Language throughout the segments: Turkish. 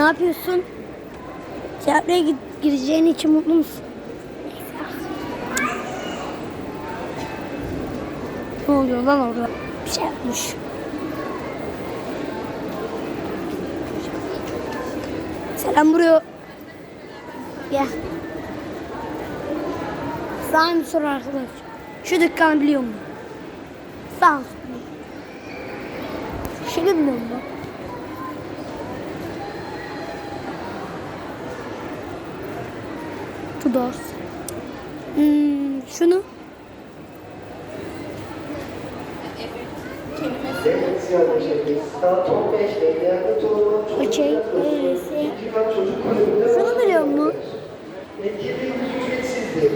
Ne yapıyorsun? Tiyatroya gireceğin için mutlu musun? Ne oluyor lan orada? Bir şey yapmış. Selam buraya. Gel. Sana bir soru arkadaş. Şu dükkanı biliyor musun? Sağ ol. Şunu biliyor musun? Tudor. Hmm, şunu. Saat 15'te ileride tohumun Okey. Ücretsizdir.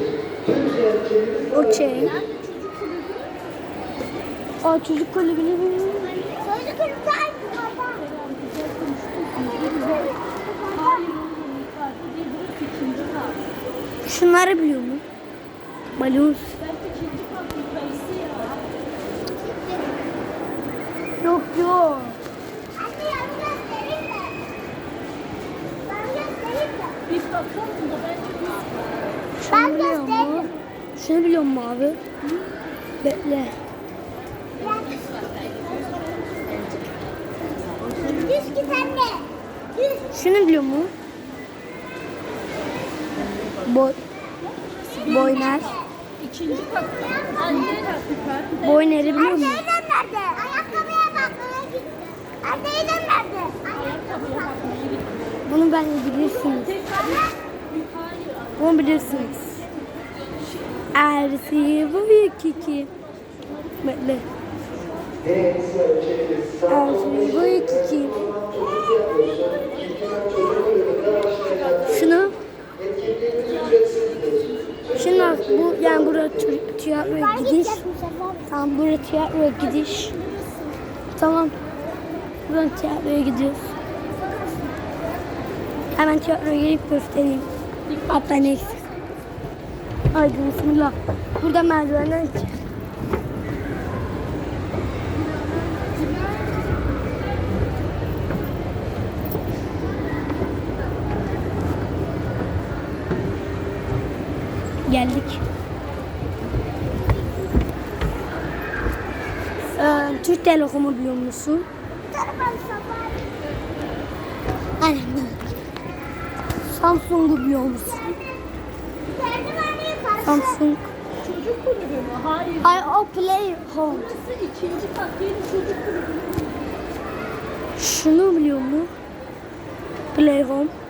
Tüm ziyaretçilerimiz Okey. Aa çocuk kulübünü biliyorum. Şunları biliyor musun? Balon. Yok yok. Anne yanı göstereyim mi? Ben göstereyim mi? Bir bakalım da Ben gösteririm. Şunu biliyor musun abi? Bekle. Düz git anne. Düz. Şunu biliyor musun? Boy. Boyner. ikinci katta Boyner'i biliyor musun? Anne nerede? Ayakkabıya bakmaya gitti. Anne nerede? ayakkabıya bakmaya gitti. Bunu ben bilirsiniz. Bunu bilirsiniz. Ersi bu iki. Bekle. Evet ziyaretçilerimiz saat Ersi 15'te bu iki. çocuk tiyatrosu Kültürel Çocuk Kulübü'nde başlayacak. Şunu. Etkinliğimiz Şunu bu yani buraya tiyatroya gidiş. Tamam buraya tiyatroya gidiş. Tamam. Buradan tiyatroya gidiyoruz. Hemen tiyatroya gelip göstereyim. Hatta neyse. Haydi bismillah. Burada merdivenden çık. Geldik. Ee, Türk Telekom'u biliyor musun? Aynen. Samsung'u biliyor musun? Samsung. Çocuk kulübü mü? Hayır. Ay o Play Home. Burası ikinci kat yeni çocuk kulübü. Şunu biliyor musun? Play Home.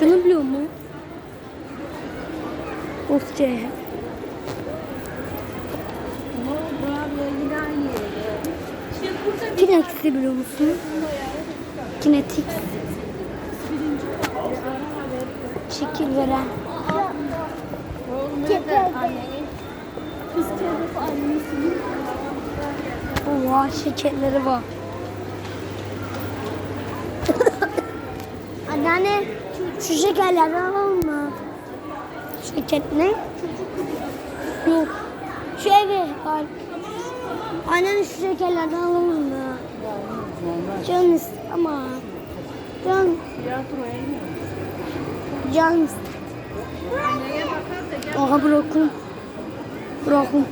Şunu biliyor musun? Of C. Kinex'i biliyor musun? Haber. Şekil veren. Oha şekerleri var. Anneanne şu şekerlerden alalım mı? Şeker ne? Yok. Şu eve var. Anneanne şu şekerlerden alalım mı? Can ist ama. Can, can bırakın. Bırakın. Bırakın.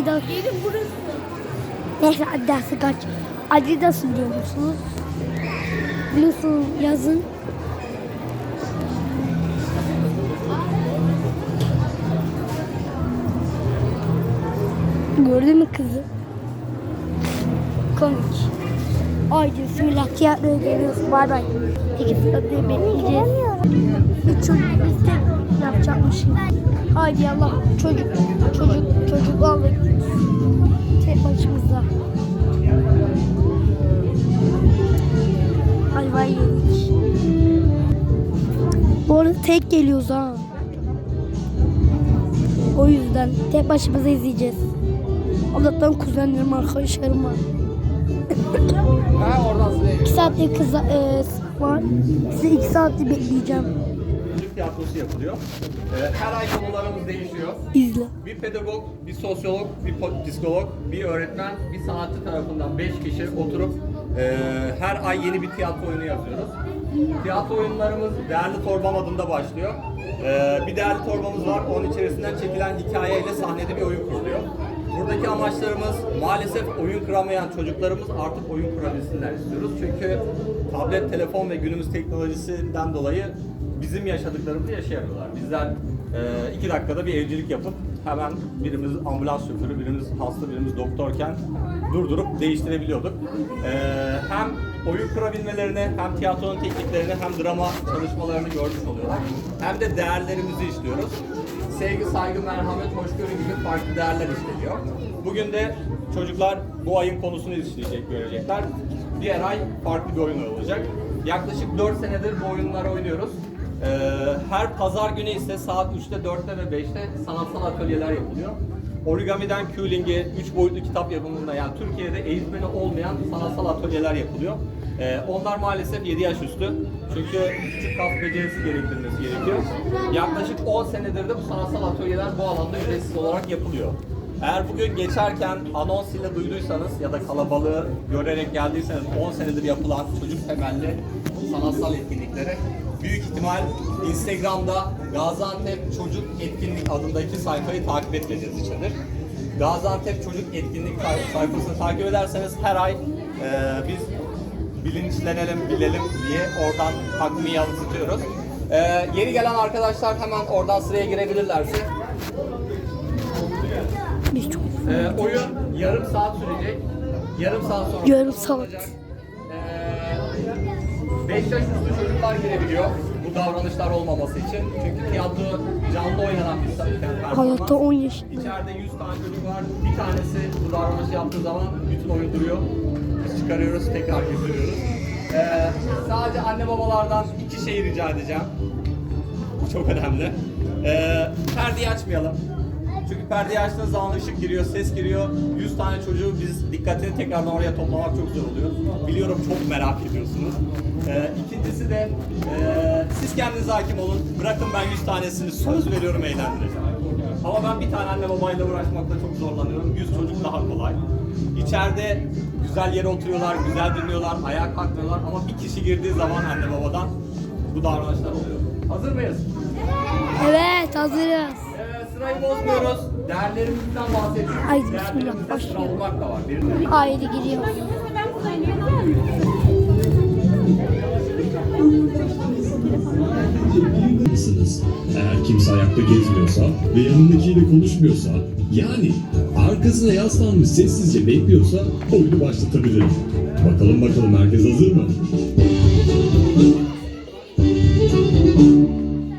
Adidas. Yerim burası. Neyse Adidas'ı kaç. Adidas biliyor musunuz? Biliyorsun yazın. Gördün mü kızı? Komik. Haydi bismillah tiyatroya geliyoruz. Bay bay. Peki hadi bekleyeceğiz. Bir çocuk biz de yapacakmışız. Haydi Allah çocuk çocuk çocuklarla tek başımıza. Hayvan yedik. Bu arada tek geliyoruz ha. O yüzden tek başımıza izleyeceğiz. Allah'tan kuzenlerim arkadaşlarım var. Ha oradan size. 2 kız e, var. Sizi 2 saatlik bekleyeceğim tiyatrosu yapılıyor. Ee, her ay konularımız değişiyor. İzle. Bir pedagog, bir sosyolog, bir psikolog, bir öğretmen, bir sanatçı tarafından 5 kişi oturup e, her ay yeni bir tiyatro oyunu yazıyoruz. Tiyatro oyunlarımız Değerli Torbam adında başlıyor. E, bir değerli torbamız var, onun içerisinden çekilen hikayeyle sahnede bir oyun kuruluyor. Buradaki amaçlarımız maalesef oyun kuramayan çocuklarımız artık oyun kurabilsinler istiyoruz. Çünkü tablet, telefon ve günümüz teknolojisinden dolayı bizim yaşadıklarımızı yaşayamıyorlar. Bizler e, iki dakikada bir evcilik yapıp hemen birimiz ambulans şoförü, birimiz hasta, birimiz doktorken durdurup değiştirebiliyorduk. E, hem oyun kurabilmelerini, hem tiyatronun tekniklerini, hem drama çalışmalarını görmüş oluyorlar. Hem de değerlerimizi işliyoruz. Sevgi, saygı, merhamet, hoşgörü gibi farklı değerler işleniyor. Bugün de çocuklar bu ayın konusunu işleyecek, görecekler. Diğer ay farklı bir oyun olacak. Yaklaşık 4 senedir bu oyunları oynuyoruz. Ee, her pazar günü ise saat 3'te, 4'te ve 5'te sanatsal atölyeler yapılıyor. Origamiden Kühling'e 3 boyutlu kitap yapımında yani Türkiye'de eğitmeni olmayan sanatsal atölyeler yapılıyor. Ee, onlar maalesef 7 yaş üstü. Çünkü küçük kas becerisi gerektirmesi gerekiyor. Yaklaşık 10 senedir de bu sanatsal atölyeler bu alanda ücretsiz olarak yapılıyor. Eğer bugün geçerken anons ile duyduysanız ya da kalabalığı görerek geldiyseniz 10 senedir yapılan çocuk temelli sanatsal etkinliklere büyük ihtimal Instagram'da Gaziantep Çocuk Etkinlik adındaki sayfayı takip etmediğiniz içindir. Gaziantep Çocuk Etkinlik say- sayfasını takip ederseniz her ay e, biz bilinçlenelim, bilelim diye oradan takvimi yansıtıyoruz. E, yeni gelen arkadaşlar hemen oradan sıraya girebilirlerse Biz çok ee, oyun yarım saat sürecek. Yarım saat sonra Yarım saat. olacak. Ee, 5 yaş üstü çocuklar girebiliyor bu davranışlar olmaması için. Çünkü tiyatro canlı oynanan bir performans. Hayatta 10 yaş. İçeride 100 tane çocuk var. Bir tanesi bu davranışı yaptığı zaman bütün oyun duruyor. Biz çıkarıyoruz, tekrar girdiriyoruz. Ee, sadece anne babalardan iki şeyi rica edeceğim. Bu çok önemli. Ee, perdeyi açmayalım. Çünkü perdeyi açtığınız zaman ışık giriyor, ses giriyor. 100 tane çocuğu biz dikkatini tekrardan oraya toplamak çok zor oluyor. Biliyorum çok merak ediyorsunuz. Ee, ikincisi de ee, siz kendinize hakim olun. Bırakın ben 100 tanesini söz veriyorum eğlendireceğim. Ama ben bir tane anne babayla uğraşmakta çok zorlanıyorum. 100 çocuk daha kolay. İçeride güzel yere oturuyorlar, güzel dinliyorlar, ayağa kalkmıyorlar ama bir kişi girdiği zaman anne babadan bu davranışlar oluyor. Hazır mıyız? Evet hazırız. Sırayı bozmuyoruz. Değerlerimizden bahsediyoruz. Haydi bismillah, olmak da var. Bir- Haydi gidiyoruz. mısınız? Eğer kimse ayakta gezmiyorsa ve yanındakiyle konuşmuyorsa, yani arkasına yaslanmış sessizce bekliyorsa oyunu başlatabilirim. Bakalım bakalım herkes hazır mı?